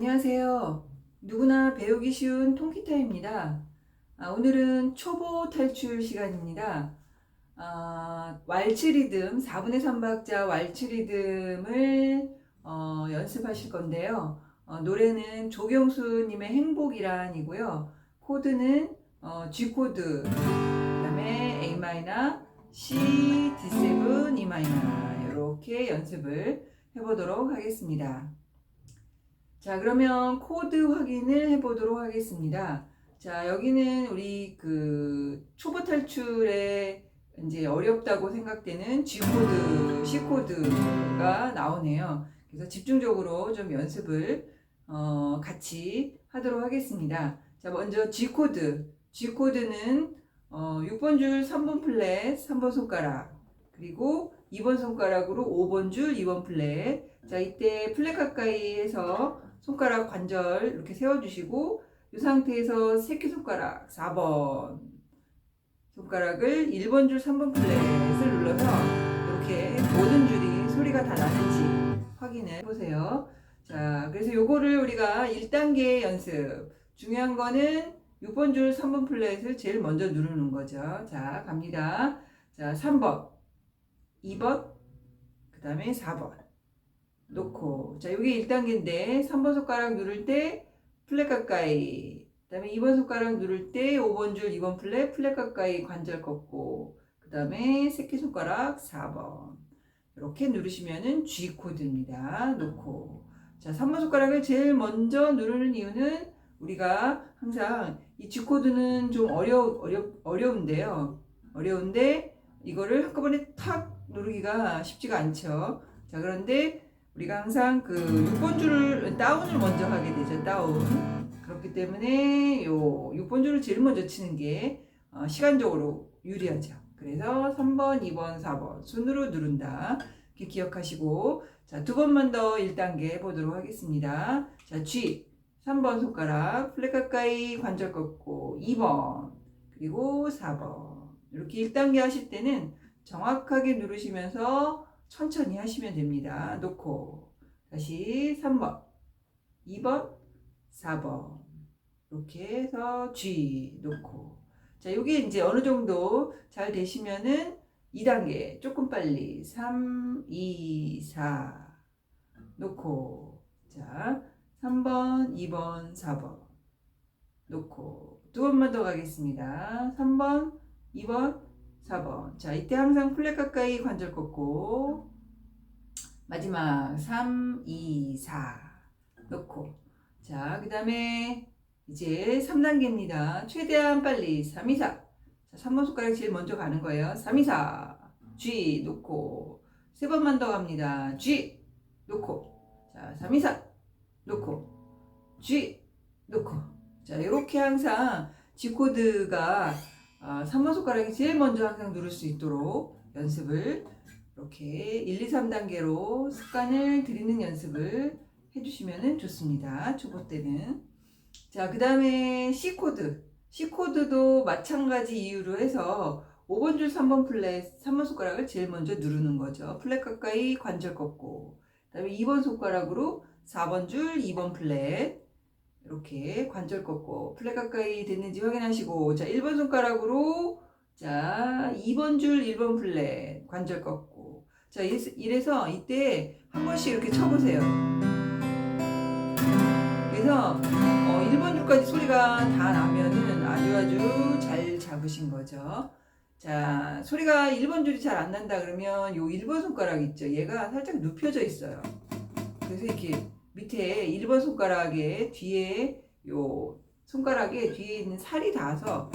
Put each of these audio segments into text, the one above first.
안녕하세요. 누구나 배우기 쉬운 통기타입니다. 아, 오늘은 초보 탈출 시간입니다. 아, 왈츠 리듬, 4분의 3박자 왈츠 리듬을 어, 연습하실 건데요. 어, 노래는 조경수님의 행복이란이고요. 코드는 어, G 코드, 그 다음에 A 마이너, C, D7, E 마이너 이렇게 연습을 해보도록 하겠습니다. 자, 그러면 코드 확인을 해보도록 하겠습니다. 자, 여기는 우리 그 초보 탈출에 이제 어렵다고 생각되는 G 코드, C 코드가 나오네요. 그래서 집중적으로 좀 연습을 어, 같이 하도록 하겠습니다. 자, 먼저 G 코드. G 코드는 어, 6번 줄 3번 플랫, 3번 손가락. 그리고 2번 손가락으로 5번 줄 2번 플랫. 자, 이때 플랫 가까이 해서 손가락 관절 이렇게 세워주시고 이 상태에서 새끼손가락 4번 손가락을 1번 줄 3번 플랫을 눌러서 이렇게 모든 줄이 소리가 다 나는지 확인해 보세요. 자, 그래서 요거를 우리가 1단계 연습. 중요한 거는 6번 줄 3번 플랫을 제일 먼저 누르는 거죠. 자, 갑니다. 자, 3번, 2번, 그 다음에 4번. 놓고. 자, 요게 1단계인데, 3번 손가락 누를 때 플랫 가까이. 그 다음에 2번 손가락 누를 때 5번 줄 2번 플랫, 플랫 가까이 관절 꺾고. 그 다음에 새끼손가락 4번. 이렇게 누르시면은 G 코드입니다. 놓고. 자, 3번 손가락을 제일 먼저 누르는 이유는 우리가 항상 이 G 코드는 좀 어려, 어려, 어려운데요. 어려운데 이거를 한꺼번에 탁 누르기가 쉽지가 않죠. 자, 그런데 우리가 항상 그 6번 줄을 다운을 먼저 하게 되죠. 다운. 그렇기 때문에 요 6번 줄을 제일 먼저 치는 게 어, 시간적으로 유리하죠. 그래서 3번, 2번, 4번 순으로 누른다. 이렇게 기억하시고 자, 두 번만 더 1단계 해보도록 하겠습니다. 자, G 3번 손가락 플랫 가까이 관절 꺾고 2번 그리고 4번 이렇게 1단계 하실 때는 정확하게 누르시면서 천천히 하시면 됩니다. 놓고 다시 3번, 2번, 4번 이렇게 해서 G 놓고 자 이게 이제 어느 정도 잘 되시면은 2단계 조금 빨리 3, 2, 4 놓고 자 3번, 2번, 4번 놓고 두 번만 더 가겠습니다. 3번, 2번, 4번. 자, 이때 항상 플랫 가까이 관절 꺾고 마지막 3, 2, 4 놓고 자, 그 다음에 이제 3단계입니다. 최대한 빨리 3, 2, 4 자, 3번 손가락 제일 먼저 가는 거예요. 3, 2, 4 G 놓고 세 번만 더 갑니다. G 놓고 자, 3, 2, 4 놓고 G 놓고 자, 이렇게 항상 G 코드가 아, 3번 손가락이 제일 먼저 항상 누를 수 있도록 연습을 이렇게 1, 2, 3단계로 습관을 들이는 연습을 해주시면 좋습니다. 초보 때는. 자, 그 다음에 C 코드. C 코드도 마찬가지 이유로 해서 5번 줄 3번 플랫, 3번 손가락을 제일 먼저 누르는 거죠. 플랫 가까이 관절 꺾고. 그 다음에 2번 손가락으로 4번 줄 2번 플랫. 이렇게 관절 꺾고 플랫 가까이 됐는지 확인하시고 자 1번 손가락으로 자 2번 줄 1번 플랫 관절 꺾고. 자 이래서 이때 한 번씩 이렇게 쳐보세요. 그래서 어, 1번 줄까지 소리가 다 나면은 아주 아주 잘 잡으신 거죠. 자 소리가 1번 줄이 잘 안 난다 그러면 요 1번 손가락 있죠? 얘가 살짝 눕혀져 있어요. 그래서 이렇게 밑에 1번 손가락에 뒤에 요 손가락에 뒤에 있는 살이 닿아서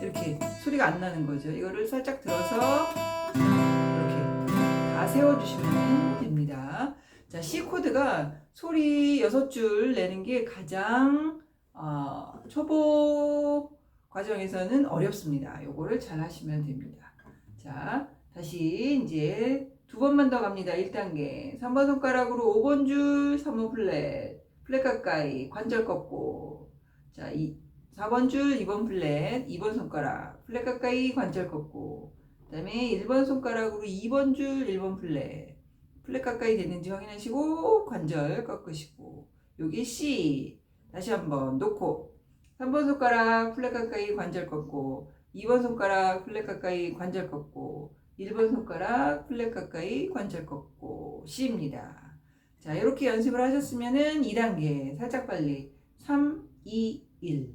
이렇게 소리가 안 나는 거죠. 이거를 살짝 들어서 이렇게 다 세워주시면 됩니다. 자, C 코드가 소리 6줄 내는 게 가장 어, 초보 과정에서는 어렵습니다. 요거를 잘 하시면 됩니다. 자, 다시 이제 두 번만 더 갑니다. 1단계. 3번 손가락으로 5번 줄, 3번 플랫. 플랫 가까이, 관절 꺾고. 자, 이 4번 줄, 2번 플랫, 2번 손가락. 플랫 가까이, 관절 꺾고. 그 다음에 1번 손가락으로 2번 줄, 1번 플랫. 플랫 가까이 됐는지 확인하시고, 관절 꺾으시고. 여기 C. 다시 한번 놓고 3번 손가락 플랫 가까이 관절 꺾고 2번 손가락 플랫 가까이 관절 꺾고 1번 손가락 플랫 가까이 관절 꺾고 C입니다. 자, 이렇게 연습을 하셨으면은 2단계 살짝 빨리 3, 2, 1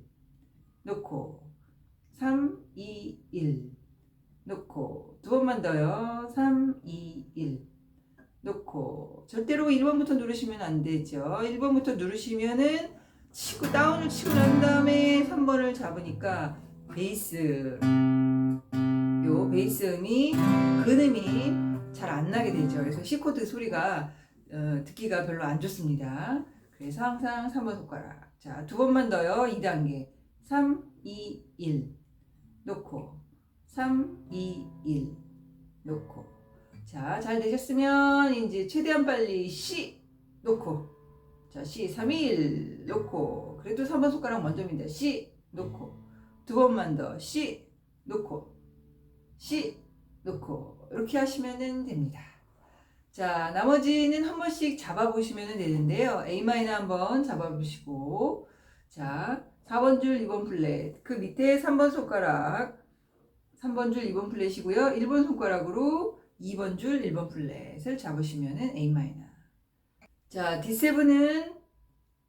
놓고 3, 2, 1 놓고 두 번만 더요. 3, 2, 1 놓고 절대로 1번부터 누르시면 안 되죠. 1번부터 누르시면은 치고 다운을 치고 난 다음에 3번을 잡으니까 베이스 요 베이스 음이 근음이 잘 안 나게 되죠. 그래서 C 코드 소리가 어, 듣기가 별로 안 좋습니다. 그래서 항상 3번 손가락. 자, 두 번만 더요. 2단계. 3, 2, 1. 놓고. 3, 2, 1. 놓고. 자, 잘 되셨으면 이제 최대한 빨리 C. 놓고. 자, C, 3, 2, 1. 놓고. 그래도 3번 손가락 먼저입니다. C. 놓고. 두 번만 더. C. 놓고. C. 놓고. 이렇게 하시면 됩니다. 자, 나머지는 한 번씩 잡아보시면 되는데요. A 마이너 한번 잡아보시고, 자, 4번 줄 2번 플랫, 그 밑에 3번 손가락, 3번 줄 2번 플랫이고요. 1번 손가락으로 2번 줄 1번 플랫을 잡으시면 A 마이너. 자, D7은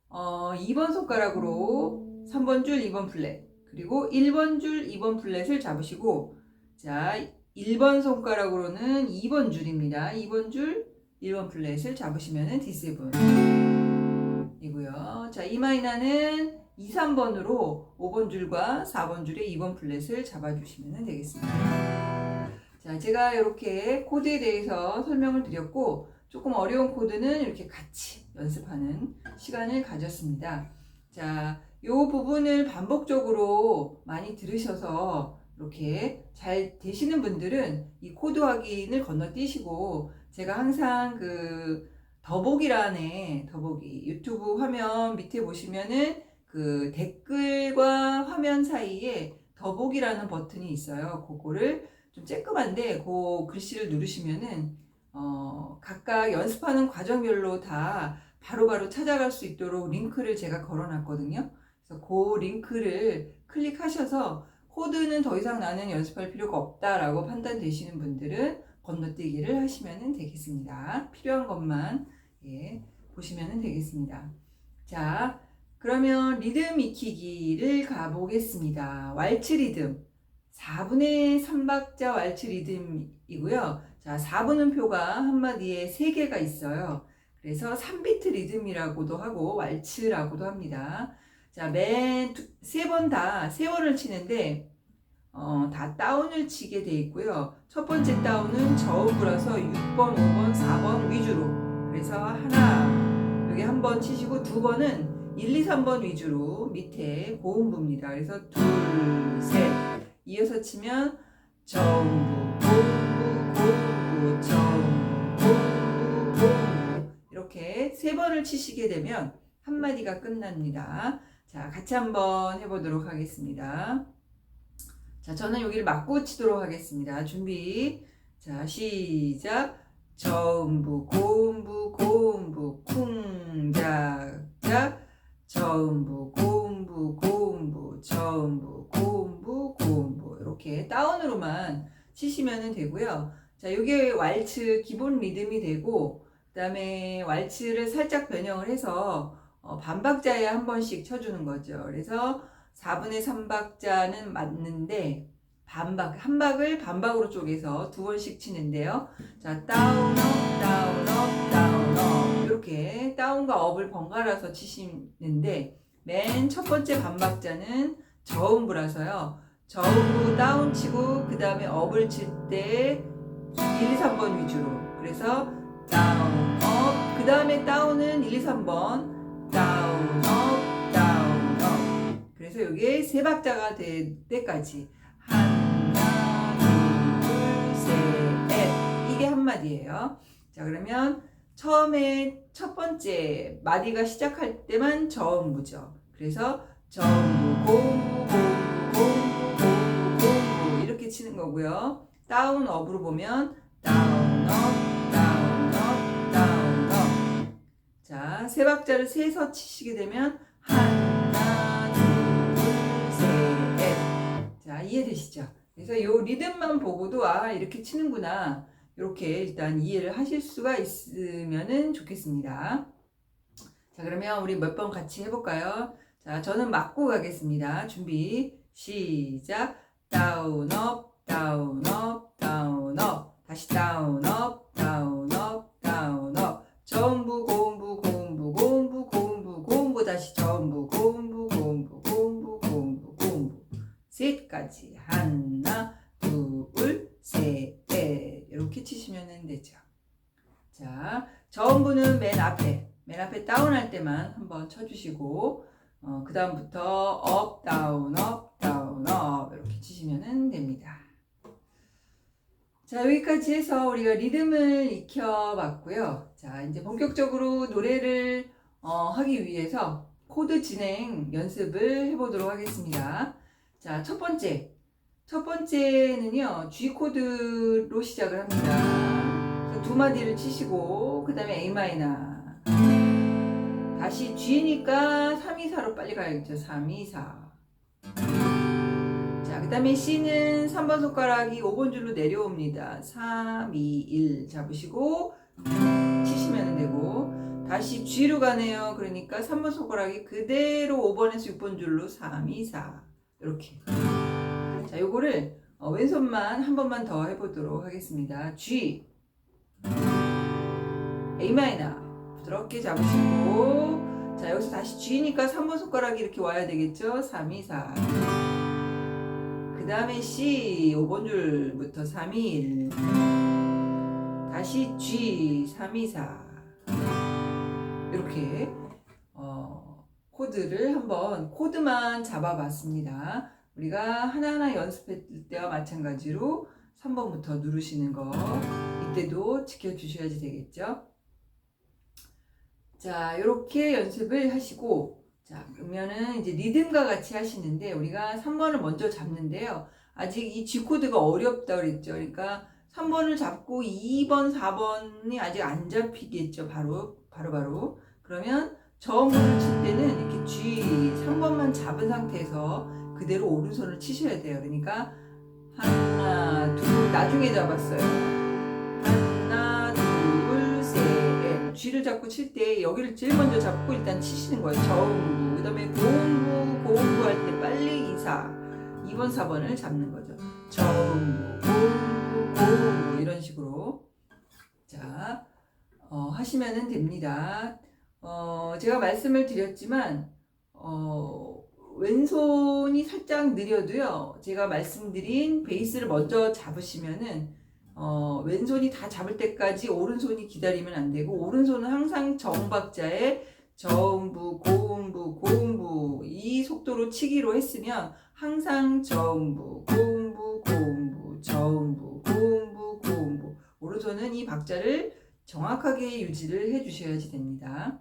어, 2번 손가락으로 3번 줄 2번 플랫, 그리고 1번 줄 2번 플랫을 잡으시고, 자, 1번 손가락으로는 2번 줄입니다. 2번 줄 1번 플랫을 잡으시면 D7 이고요. 자, E 마이너는 2, 3번으로 5번 줄과 4번 줄의 2번 플랫을 잡아주시면 되겠습니다. 자, 제가 이렇게 코드에 대해서 설명을 드렸고 조금 어려운 코드는 이렇게 같이 연습하는 시간을 가졌습니다. 자, 이 부분을 반복적으로 많이 들으셔서 이렇게 잘 되시는 분들은 이 코드 확인을 건너뛰시고 제가 항상 그 더보기란에 더보기 유튜브 화면 밑에 보시면은 그 댓글과 화면 사이에 더보기라는 버튼이 있어요. 그거를 좀 쬐끔한데 그 글씨를 누르시면은 어 각각 연습하는 과정별로 다 바로바로 찾아갈 수 있도록 링크를 제가 걸어놨거든요. 그래서 그 링크를 클릭하셔서 코드는 더 이상 나는 연습할 필요가 없다라고 판단되시는 분들은 건너뛰기를 하시면 되겠습니다. 필요한 것만 예, 보시면 되겠습니다. 자, 그러면 리듬 익히기를 가보겠습니다. 왈츠 리듬. 4분의 3박자 왈츠 리듬이고요. 자, 4분음표가 한마디에 3개가 있어요. 그래서 3비트 리듬이라고도 하고 왈츠라고도 합니다. 자, 맨 세 번 다 세원을 치는데 어, 다 다운을 치게 돼 있고요. 첫 번째 다운은 저음부라서 6번, 5번, 4번 위주로. 그래서 하나 여기 한 번 치시고 두 번은 1, 2, 3번 위주로 밑에 고음부입니다. 그래서 둘, 셋 이어서 치면 저음부, 고음부, 고음부, 저음부, 고음부, 고음부 이렇게 세 번을 치시게 되면 한 마디가 끝납니다. 자, 같이 한번 해보도록 하겠습니다. 자, 저는 여기를 맞고 치도록 하겠습니다. 준비. 자, 시작. 저음부, 고음부, 고음부, 쿵작작. 저음부, 고음부, 고음부, 저음부, 고음부, 고음부. 이렇게 다운으로만 치시면 되고요. 자, 이게 왈츠 기본 리듬이 되고, 그 다음에 왈츠를 살짝 변형을 해서 어, 반박자에 한 번씩 쳐주는 거죠. 그래서 4분의 3박자는 맞는데 반박 한 박을 반박으로 쪼개서 두 번씩 치는데요. 자, 다운 업, 다운 업, 다운 업 이렇게 다운과 업을 번갈아서 치시는데 맨 첫 번째 반박자는 저음부라서요. 저음부 다운 치고 그 다음에 업을 칠 때 1, 2, 3번 위주로 그래서 다운 업, 그 다음에 다운은 1, 2, 3번 다운 업 다운 업 그래서 이게 세 박자가 될 때까지 하나 둘셋 이게 한 마디예요. 자 그러면 처음에 첫 번째 마디가 시작할 때만 저음부죠. 그래서 고음부 고음부 고음부 고음부. 이렇게 치는 거고요. 다운 업으로 보면 다운 업 세 박자를 세서 치시게 되면 하나, 둘, 셋. 자, 이해되시죠? 그래서 요 리듬만 보고도 아, 이렇게 치는구나. 이렇게 일단 이해를 하실 수가 있으면은 좋겠습니다. 자, 그러면 우리 몇 번 같이 해볼까요? 자, 저는 맞고 가겠습니다. 준비, 시작. 다운, 업, 다운, 업, 다운, 업. 다시 다운, 업, 셋까지. 하나, 둘, 셋, 넷. 이렇게 치시면 되죠. 자, 전부는 맨 앞에, 맨 앞에 다운할 때만 한번 쳐주시고, 어, 그 다음부터 업, 다운, 업, 다운, 업 이렇게 치시면 됩니다. 자, 여기까지 해서 우리가 리듬을 익혀봤고요. 자, 이제 본격적으로 노래를 어, 하기 위해서 코드 진행 연습을 해보도록 하겠습니다. 자, 첫 번째. 첫 번째는요, G 코드로 시작을 합니다. 두 마디를 치시고, 그 다음에 A 마이너. 다시 G니까 3, 2, 4로 빨리 가야겠죠. 3, 2, 4. 자, 그 다음에 C는 3번 손가락이 5번 줄로 내려옵니다. 3, 2, 1 잡으시고 치시면 되고 다시 G로 가네요. 그러니까 3번 손가락이 그대로 5번에서 6번 줄로 3, 2, 4 이렇게. 자, 요거를 어, 왼손만 한 번만 더 해보도록 하겠습니다. G. A 마이너. 부드럽게 잡으시고. 자 여기서 다시 G니까 3번 손가락이 이렇게 와야 되겠죠? 3, 2, 4 그 다음에 C. 5번 줄부터 3, 2, 1 다시 G. 3, 2, 4 이렇게. 어, 코드를 한번 코드만 잡아봤습니다 우리가 하나하나 연습했을 때와 마찬가지로 3번부터 누르시는 거 이때도 지켜주셔야지 되겠죠 자, 이렇게 연습을 하시고, 자, 그러면은 이제 리듬과 같이 하시는데, 우리가 3번을 먼저 잡는데요. 아직 이 G 코드가 어렵다 그랬죠. 그러니까 3번을 잡고 2번, 4번이 아직 안 잡히겠죠. 바로, 바로, 바로. 그러면 저음을 칠 때는 이렇게 G 3번만 잡은 상태에서 그대로 오른손을 치셔야 돼요. 그러니까 하나, 둘, 나중에 잡았어요. 하나, 둘, 셋. G를 잡고 칠 때 여기를 제일 먼저 잡고 일단 치시는 거예요. 저음부. 그 다음에 고음부, 고음부 할때 빨리 이사. 2번, 4번을 잡는 거죠. 저음부, 고음부, 고음부. 이런 식으로. 자, 어, 하시면 됩니다. 어, 제가 말씀을 드렸지만, 어, 왼손이 살짝 느려도요, 제가 말씀드린 베이스를 먼저 잡으시면은, 어, 왼손이 다 잡을 때까지 오른손이 기다리면 안 되고, 오른손은 항상 정박자에 저음부, 고음부, 고음부, 이 속도로 치기로 했으면, 항상 저음부, 고음부, 고음부, 저음부, 고음부, 고음부. 오른손은 이 박자를 정확하게 유지를 해 주셔야지 됩니다.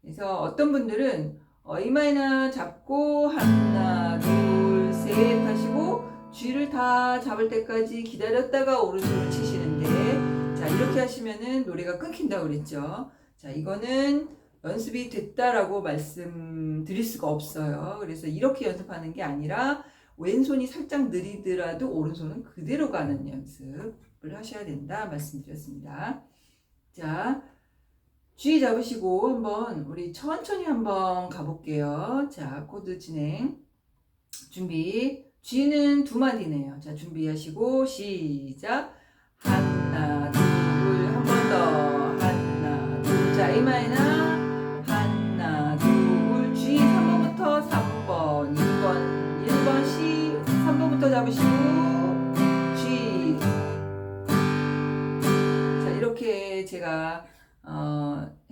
그래서 어떤 분들은 어, A 마이너 잡고 하나, 둘, 셋 하시고 G를 다 잡을 때까지 기다렸다가 오른손을 치시는데 자 이렇게 하시면은 노래가 끊긴다고 그랬죠. 자 이거는 연습이 됐다라고 말씀드릴 수가 없어요. 그래서 이렇게 연습하는 게 아니라 왼손이 살짝 느리더라도 오른손은 그대로 가는 연습을 하셔야 된다 말씀드렸습니다. 자, G 잡으시고 한번 우리 천천히 한번 가볼게요. 자, 코드 진행 준비. G는 두 마디네요. 자, 준비하시고 시작. 하나, 둘, 한 번 더. 하나, 둘. 자, A 마이너. 하나, 둘. G 3번부터 3번, 2번, 1번 C 3번부터 잡으시고 G. 자, 이렇게 제가 어,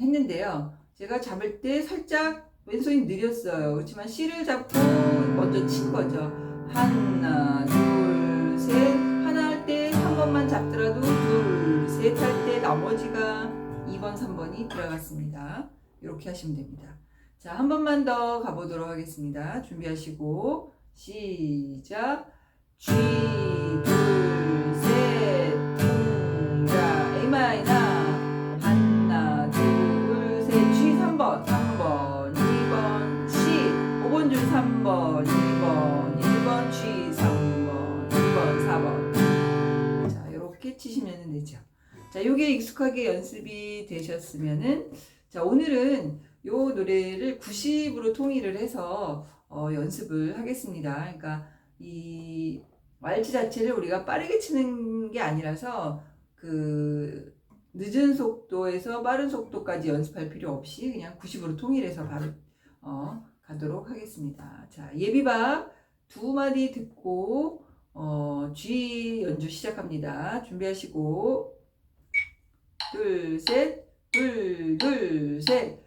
했는데요. 제가 잡을 때 살짝 왼손이 느렸어요. 그렇지만 C를 잡고 먼저 친 거죠. 하나, 둘, 셋. 하나 할 때 한 번만 잡더라도 둘, 셋 할 때 나머지가 2번, 3번이 들어갔습니다. 이렇게 하시면 됩니다. 자, 한 번만 더 가보도록 하겠습니다. 준비하시고, 시작. G, 둘, 셋, 퉁. 자, A 마이너. 3번, 1번, 1번, G, 3번, 2번, 4번. 자, 이렇게 치시면 되죠. 자, 요게 익숙하게 연습이 되셨으면은, 자, 오늘은 요 노래를 90으로 통일을 해서 어, 연습을 하겠습니다. 그러니까 이 왈츠 자체를 우리가 빠르게 치는 게 아니라서 그 늦은 속도에서 빠른 속도까지 연습할 필요 없이 그냥 90으로 통일해서 바로 어, 가도록 하겠습니다. 자, 예비박 두 마디 듣고 어, G 연주 시작합니다. 준비하시고 둘, 셋, 둘, 둘, 셋.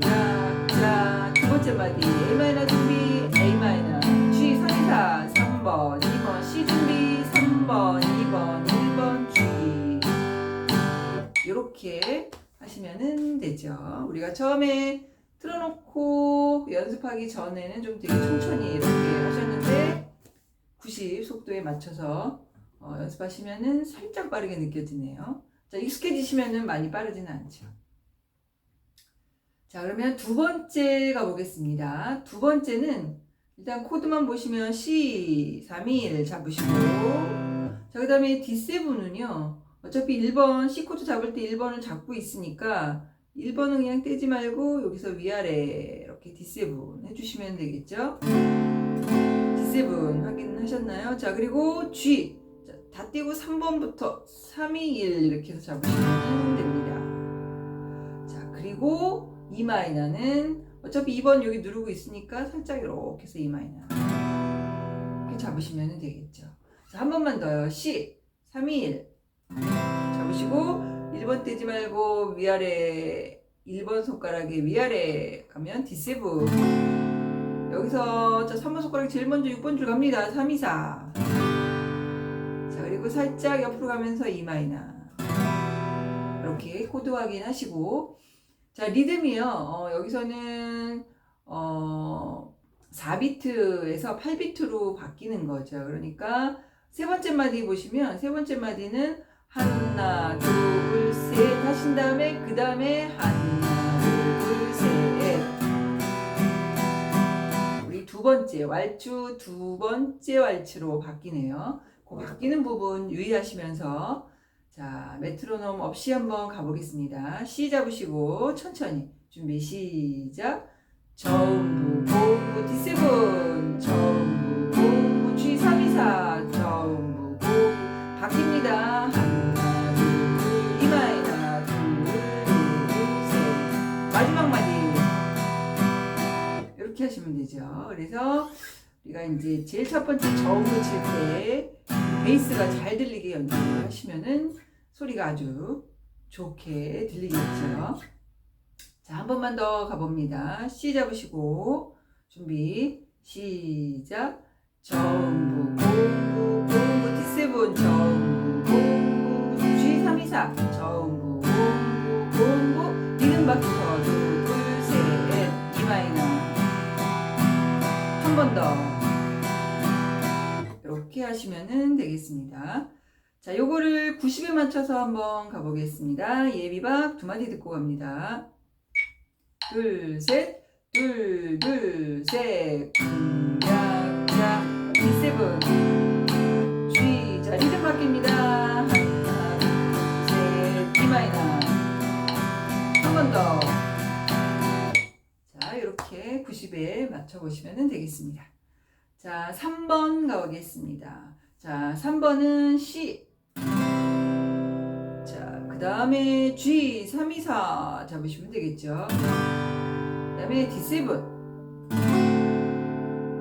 자, 자, 두 번째 마디 A 준비 A 마이너 G 3, 2, 4 3번 2번 C 준비 3번 2번 1번 G 이렇게 하시면은 되죠. 우리가 처음에 틀어놓고 연습하기 전에는 좀 되게 천천히 이렇게 하셨는데 90 속도에 맞춰서 어, 연습하시면은 살짝 빠르게 느껴지네요. 자, 익숙해지시면은 많이 빠르지는 않죠. 자, 그러면 두 번째 가보겠습니다. 두 번째는 일단 코드만 보시면 C, 3, 1 잡으시고, 자, 그 다음에 D7은요, 어차피 1번, C 코드 잡을 때 1번을 잡고 있으니까, 1번은 그냥 떼지 말고, 여기서 위아래 이렇게 D7 해주시면 되겠죠? D7 확인하셨나요? 자, 그리고 G. 자, 다 띄고 3번부터 3, 2, 1 이렇게 해서 잡으시면 됩니다. 자, 그리고 E 마이너는 어차피 2번 여기 누르고 있으니까 살짝 이렇게 해서 E 마이너 이렇게 잡으시면 되겠죠. 자, 한 번만 더요. C 3, 2, 1 잡으시고 1번 떼지 말고 위아래 1번 손가락에 위아래 가면 D7 여기서 자 3번 손가락 제일 먼저 6번 줄 갑니다. 3, 2, 4 자, 그리고 살짝 옆으로 가면서 E 마이너. 이렇게 코드 확인하시고. 자 리듬이요. 어, 여기서는 어, 4비트에서 8비트로 바뀌는 거죠. 그러니까 세 번째 마디 보시면 세 번째 마디는 하나 둘 셋 하신 다음에 그 다음에 하나 둘 셋 우리 두 번째 왈츠 두 번째 왈츠로 바뀌네요 그 바뀌는 부분 유의하시면서 자, 메트로놈 없이 한번 가보겠습니다. C 잡으시고 천천히 준비 시작. 전부 공부 D7 전부 공부 G 3 2 4 전부 공부 바뀝니다. 해주시면 되죠. 그래서 우리가 이제 제일 첫 번째 저음을 칠때 베이스가 잘 들리게 연주를 하시면은 소리가 아주 좋게 들리겠죠. 자, 한 번만 더 가봅니다. C 잡으시고, 준비, 시작. 정부, 공부, 공부, T7, 정부, 공부, G324, 하시면 되겠습니다. 자, 요거를 90에 맞춰서 한번 가보겠습니다. 예비박 두 마디 듣고 갑니다. 둘, 셋, 둘, 둘, 셋, 쿵야야, D7, G, 자, 리듬 바뀝니다. 하나, 둘, 셋, D 마이너. 한 번 더. 자, 이렇게 90에 맞춰보시면 되겠습니다. 자, 3번 가보겠습니다. 자, 3번은 C. 자, 그 다음에 G, 3, 2, 4 잡으시면 되겠죠. 그 다음에 D7.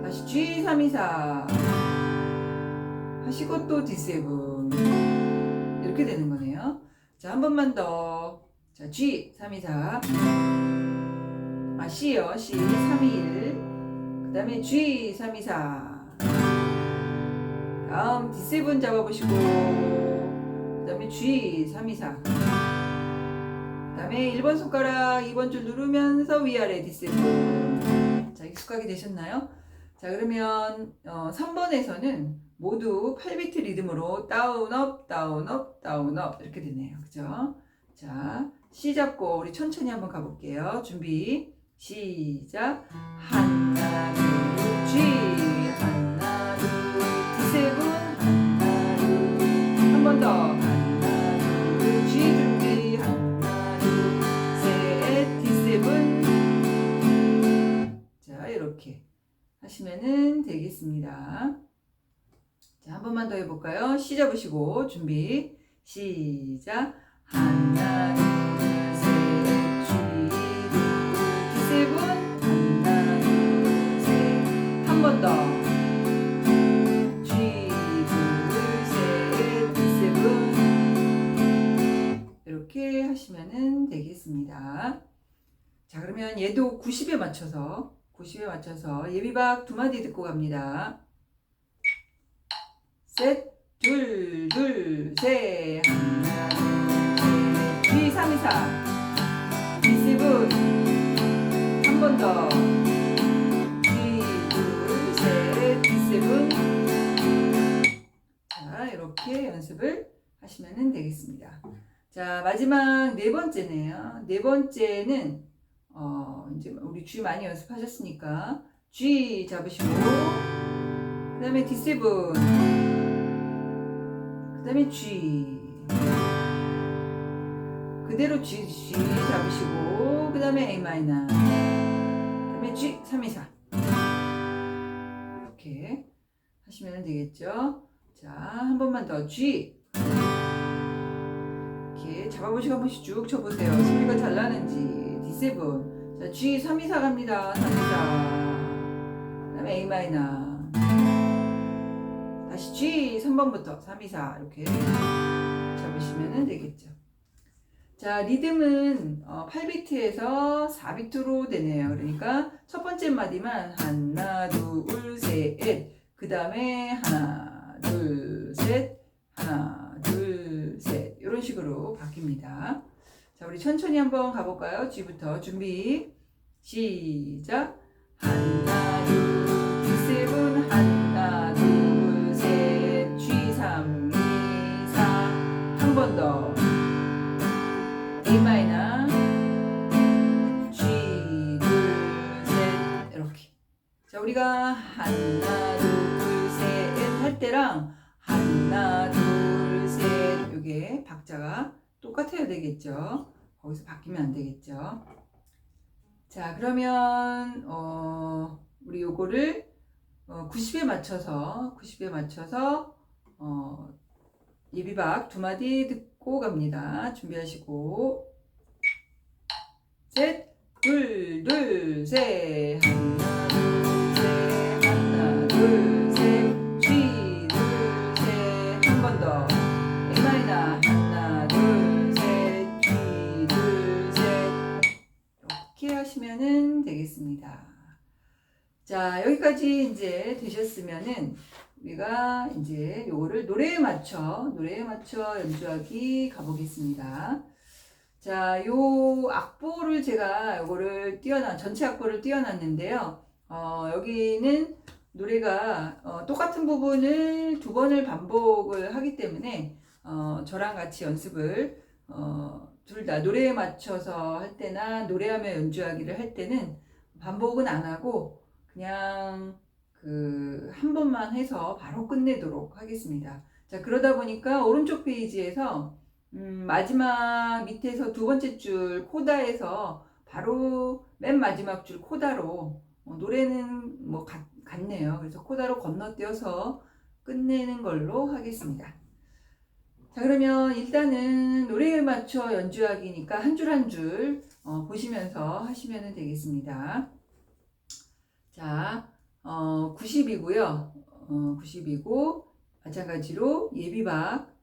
다시 G, 3, 2, 4 하시고 또 D7. 이렇게 되는 거네요. 자, 한 번만 더. 자, G, 3, 2, 4. 아, C요. C, 3, 2, 1. 그 다음에 G, 3, 2, 4. 다음 D7 잡아보시고 그 다음에 G 3, 2, 4. 그 다음에 1번 손가락 2번 줄 누르면서 위아래 D7. 자 익숙하게 되셨나요? 자 그러면 어, 3번에서는 모두 8비트 리듬으로 다운 업 다운 업 다운 업 이렇게 되네요. 그죠? 자 C 잡고 우리 천천히 한번 가볼게요. 준비 시작. 하나 하나 둘 G 하나 둘 D7 하나 둘한 번 더. 하나 둘 G 준비 하나 둘셋 D7 자 이렇게 하시면은 되겠습니다. 자, 한 번만 더 해볼까요? 시 잡으시고 준비. 시작. 하나 둘 되겠습니다. 자 그러면 얘도 90에 맞춰서 90에 맞춰서 예비박 두 마디 듣고 갑니다. 셋, 둘, 둘, 셋, 하나, 둘, 셋, 뒤, 삼, 이, 사, 디세븐, 한번 더, 뒤, 둘, 셋, 디세븐. 자, 이렇게 연습을 하시면 되겠습니다. 자, 마지막 네 번째네요. 네 번째는, 어, 이제 우리 G 많이 연습하셨으니까, G 잡으시고, 그 다음에 D7, 그 다음에 G. 그대로 G, G 잡으시고 그 다음에 A 그 다음에 G 3, 2, 4 이렇게 하시면 되겠죠? 자 한 번만 더 G 이렇게 잡아보시고 한 번씩 쭉 쳐보세요. 소리가 잘 나는지. D7 자 G 3, 2, 4 갑니다. 3, 2, 4 그 다음에 A 마이너. 다시 G 3번부터 3, 2, 4 이렇게 잡으시면 되겠죠. 자, 리듬은 어, 8비트에서 4비트로 되네요. 그러니까 첫 번째 마디만 하나, 둘, 셋, 그 다음에 하나, 둘, 셋, 하나, 둘, 셋 이런 식으로 바뀝니다. 자, 우리 천천히 한번 가볼까요? G부터 준비 시작 하나, 바뀌면 안 되겠죠. 자, 그러면, 어, 우리 요거를 어, 90에 맞춰서 90에 맞춰서 어, 예비박 두 마디 듣고 갑니다. 준비하시고 셋, 둘, 둘, 셋, 하나, 둘, 셋, 하나, 둘, 하시면은 되겠습니다. 자, 여기까지 이제 되셨으면은 우리가 이제 요거를 노래에 맞춰, 노래에 맞춰 연주하기 가보겠습니다. 자, 요 악보를 제가 요거를 띄워놨, 전체 악보를 띄워놨는데요. 어, 여기는 노래가 어, 똑같은 부분을 두 번을 반복을 하기 때문에 어, 저랑 같이 연습을 어, 둘 다 노래에 맞춰서 할 때나 노래하며 연주하기를 할 때는 반복은 안 하고 그냥 그 한 번만 해서 바로 끝내도록 하겠습니다. 자 그러다 보니까 오른쪽 페이지에서 음, 마지막 밑에서 두 번째 줄 코다에서 바로 맨 마지막 줄 코다로 어, 노래는 뭐 같, 같네요. 그래서 코다로 건너뛰어서 끝내는 걸로 하겠습니다. 자 그러면 일단은 노래에 맞춰 연주하기니까 한 줄 한줄 보시면서 하시면 되겠습니다. 자, 어, 90이고요. 어, 90이고 마찬가지로 예비박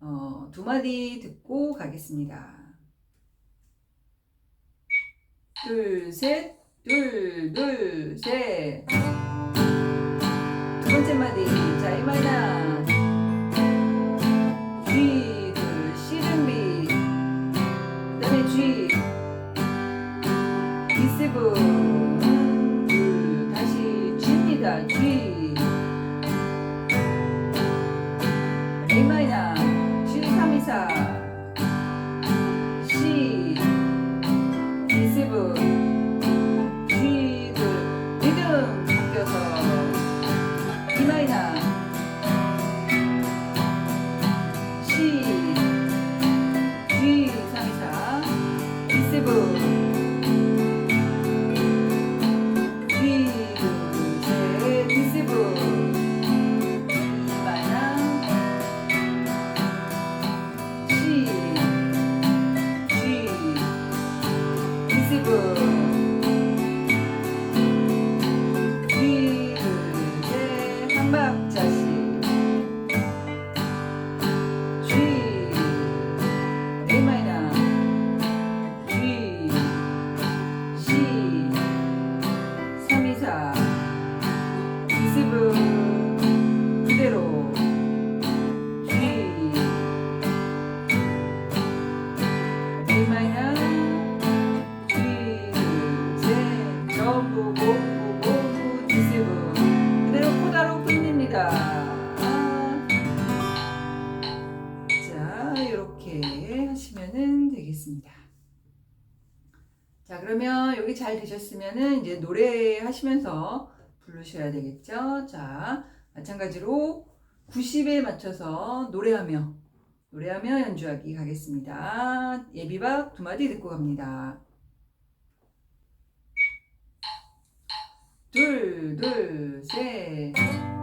어, 두 마디 듣고 가겠습니다. 둘, 셋, 둘, 둘, 셋. 두 번째 마디, 자, 이마이나. 잘 되셨으면은 이제 노래 하시면서 부르셔야 되겠죠? 자, 마찬가지로 90에 맞춰서 노래하며 노래하며 연주하기 가겠습니다. 예비박 두 마디 듣고 갑니다. 둘, 둘, 셋.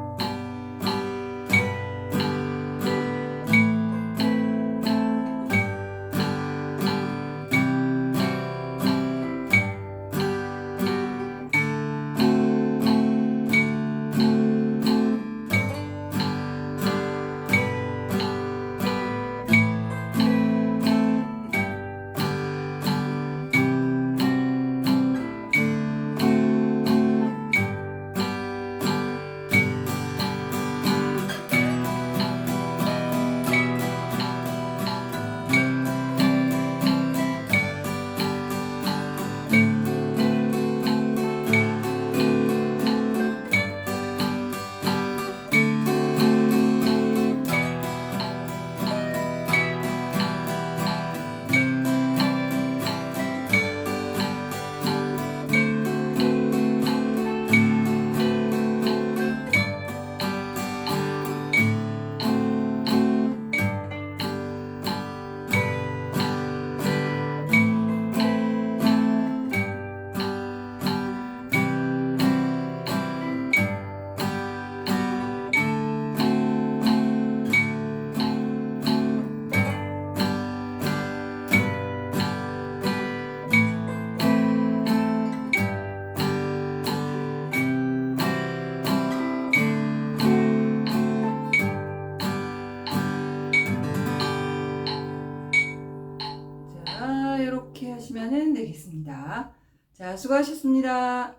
자, 수고하셨습니다.